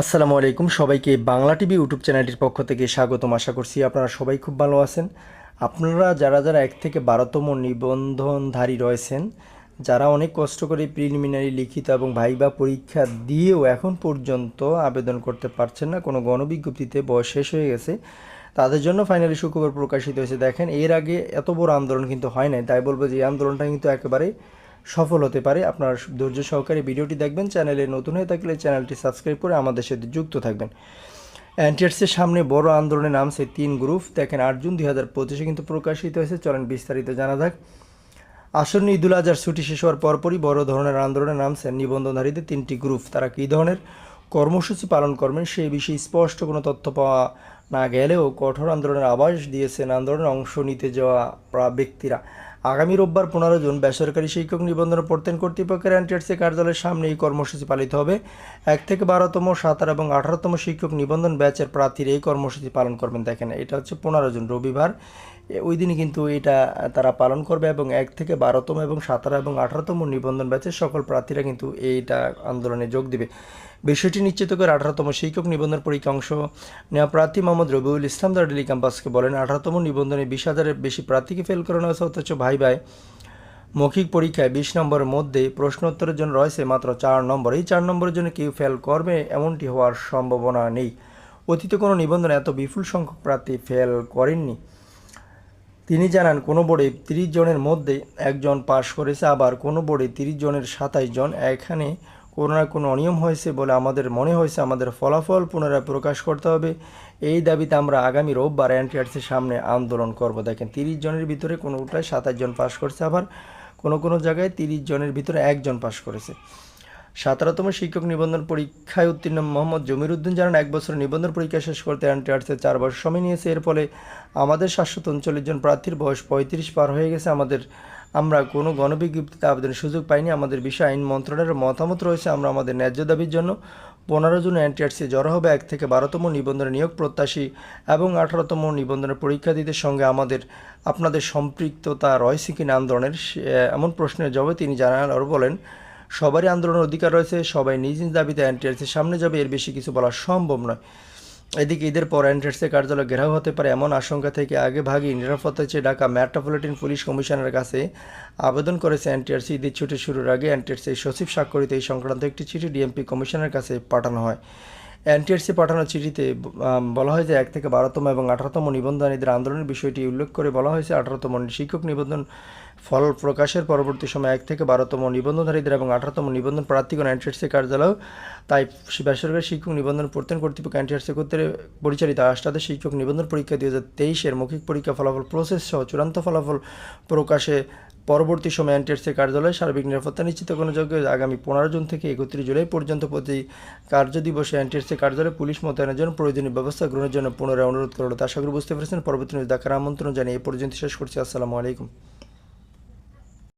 আসসালামু আলাইকুম। সবাইকে বাংলা টিভি ইউটিউব চ্যানেলটির পক্ষ থেকে স্বাগতম। আশা করছি আপনারা সবাই খুব ভালো আছেন। আপনারা যারা যারা এক থেকে বারোতম নিবন্ধনধারী রয়েছেন, যারা অনেক কষ্ট করে প্রিলিমিনারি লিখিত এবং ভাইবা পরীক্ষা দিয়েও এখন পর্যন্ত আবেদন করতে পারছেন না, কোনো গণবিজ্ঞপ্তিতে বয়স শেষ হয়ে গেছে, তাদের জন্য ফাইনালি সুখবর প্রকাশিত হয়েছে। দেখেন, এর আগে এত বড় আন্দোলন কিন্তু হয় নাই, তাই বলব যে এই আন্দোলনটা কিন্তু একেবারে সফল হতে পারে। আপনার ধৈর্য সহকারে ভিডিওটি দেখবেন, চ্যানেলে নতুন হয়ে থাকলে চ্যানেলটি সাবস্ক্রাইব করে আমাদের সাথে যুক্ত থাকবেন। অ্যান্টিয়ার্সের সামনে বড় আন্দোলনে নামছে তিন গ্রুপ। দেখেন, আট জুন দুই হাজার পঁচিশে কিন্তু প্রকাশিত হয়েছে। চলেন বিস্তারিত জানা যাক। আসন্ন ঈদুল আজহার ছুটি শেষ হওয়ার পরপরই বড় ধরনের আন্দোলনে নামছেন নিবন্ধনধারীদের তিনটি গ্রুপ। তারা কী ধরনের কর্মসূচি পালন করবেন সেই বিষয়ে স্পষ্ট কোনো তথ্য পাওয়া না গেলেও কঠোর আন্দোলনের আভাস দিয়েছেন আন্দোলনে অংশ নিতে যাওয়া ব্যক্তিরা। আগামী রোববার পনেরো জুন বেসরকারি শিক্ষক নিবন্ধন পড়তেন কর্তৃপক্ষের অ্যান্টিয়ার্সি কার্যালয়ের সামনে এই কর্মসূচি পালিত হবে। এক থেকে বারোতম, সাতার এবং আঠারোতম শিক্ষক নিবন্ধন ব্যাচের প্রার্থীরা এই কর্মসূচি পালন করবেন। দেখেন, এটা হচ্ছে পনেরো জুন রবিবার। ওই দিনই কিন্তু এটা তারা পালন করবে এবং এক থেকে বারোতম এবং সাতারো এবং আঠারোতম নিবন্ধন ব্যাচের সকল প্রার্থীরা কিন্তু এইটা আন্দোলনে যোগ দিবে। বিষয়টি নিশ্চিত করে আঠারোতম শিক্ষক নিবন্ধন পরীক্ষা অংশ নেওয়া প্রার্থী মোহাম্মদ রবিউল ইসলাম দার্ডেলি ক্যাম্পাসকে বলেন, আঠারোতম নিবন্ধনে বিশ হাজারের বেশি প্রার্থীকে ফেল করানো হয়েছে, অথচ ভাই ভাই, মৌখিক পরীক্ষায় বিশ নম্বরের মধ্যে প্রশ্নোত্তরের জন্য রয়েছে মাত্র চার নম্বর। এই চার নম্বরের জন্য কেউ ফেল করবে এমনটি হওয়ার সম্ভাবনা নেই। অতীতে কোনো নিবন্ধনে এত বিপুল সংখ্যক প্রার্থী ফেল করেননি। তিনি জানান, কোনো বোর্ডে তিরিশ জনের মধ্যে একজন পাশ করেছে, আবার কোনো বোর্ডে তিরিশ জনের সাতাইশ জন। এখানে কোনো না কোনো অনিয়ম হয়েছে বলে আমাদের মনে হয়েছে, আমাদের ফলাফল পুনরায় প্রকাশ করতে হবে। এই দাবিতে আমরা আগামী রোববার এনটিআরসির সামনে আন্দোলন করব। দেখেন, তিরিশ জনের ভিতরে কোনোটায় সাতাশ জন পাশ করছে আবার, কোনো কোনো জায়গায় তিরিশ জনের ভিতরে একজন পাশ করেছে। সতেরোতম শিক্ষক নিবন্ধন পরীক্ষায় উত্তীর্ণ মোহাম্মদ জমির উদ্দিন জানান, এক বছর নিবন্ধন পরীক্ষা শেষ করতে এনটিআরসির চার বছর সময় নিয়েছে। এর ফলে আমাদের সাতশো উনচল্লিশ জন প্রার্থীর বয়স পঁয়ত্রিশ পার হয়ে গেছে। আমাদের, আমরা কোনো গণবিজ্ঞপ্তিতে আবেদনের সুযোগ পাইনি। আমাদের বিষয়ে আইন মন্ত্রণালয়ের মতামত রয়েছে। আমরা আমাদের ন্যায্য দাবির জন্য পনেরো জন এনটিআরসি জড়ো হবে। এক থেকে বারোতম নিবন্ধনের নিয়োগ প্রত্যাশী এবং আঠারোতম নিবন্ধনের পরীক্ষার্থীদের সঙ্গে আমাদের, আপনাদের সম্পৃক্ততা রয়েছে কিনা আন্দোলনের এমন প্রশ্নের জবাবে তিনি জানান আরও বলেন। সবারই আন্দোলনের অধিকার রয়েছে, সবাই নিজ নিজ দাবিতে এনটিআরসির সামনে যাবে, এর বেশি কিছু বলা সম্ভব নয়। এদিকে ঈদের পর এনটিআরসির কার্যালয় ঘেরাও হতে পারে এমন আশঙ্কা থেকে আগে ভাগে নিরাপত্তা চেয়ে ঢাকা মেট্রোপলিটন পুলিশ কমিশনারের কাছে আবেদন করেছে এনটিআরসি। ঈদের ছুটি শুরুর আগে এনটিআরসি সচিব স্বাক্ষরিত এই সংক্রান্ত একটি চিঠি ডিএমপি কমিশনের কাছে পাঠানো হয়। এনটিআরসি পাঠানো চিঠিতে বলা হয় যে এক থেকে বারোতম এবং আঠারোতম নিবন্ধনীদের আন্দোলনের বিষয়টি উল্লেখ করে বলা হয়েছে। আঠারোতম শিক্ষক নিবন্ধন ফল প্রকাশের পরবর্তী সময় এক থেকে বারোতম নিবন্ধনধারীদের এবং আঠারোতম নিবন্ধন প্রার্থীগণ এনটিআরসি কার্যালয়, তাই বেসরকারি শিক্ষক নিবন্ধন পড়তেন কর্তৃপক্ষ এনটিআরসি কর্তৃক পরিচালিত আষ্টাদশ শিক্ষক নিবন্ধন পরীক্ষা দুই হাজার তেইশের মৌখিক পরীক্ষা ফলাফল প্রসেস সহ চূড়ান্ত ফলাফল প্রকাশে পরবর্তী সময় এনটিআরসির কার্যালয়ে সার্বিক নিরাপত্তা নিশ্চিত কোনো যোগ্য আগামী পনেরো জুন থেকে একত্রিশ জুলাই পর্যন্ত প্রতি কার্যদিবসে এনটিআরসি কার্যালয়ে পুলিশ মোতায়েনের জন্য প্রয়োজনীয় ব্যবস্থা গ্রহণের জন্য পুনরায় অনুরোধ করল। আশা করি বুঝতে পেরেছেন। পরবর্তী নিউজ দেখার আমন্ত্রণ জানিয়ে এ পর্যন্ত শেষ করছি। আসসালামু আলাইকুম।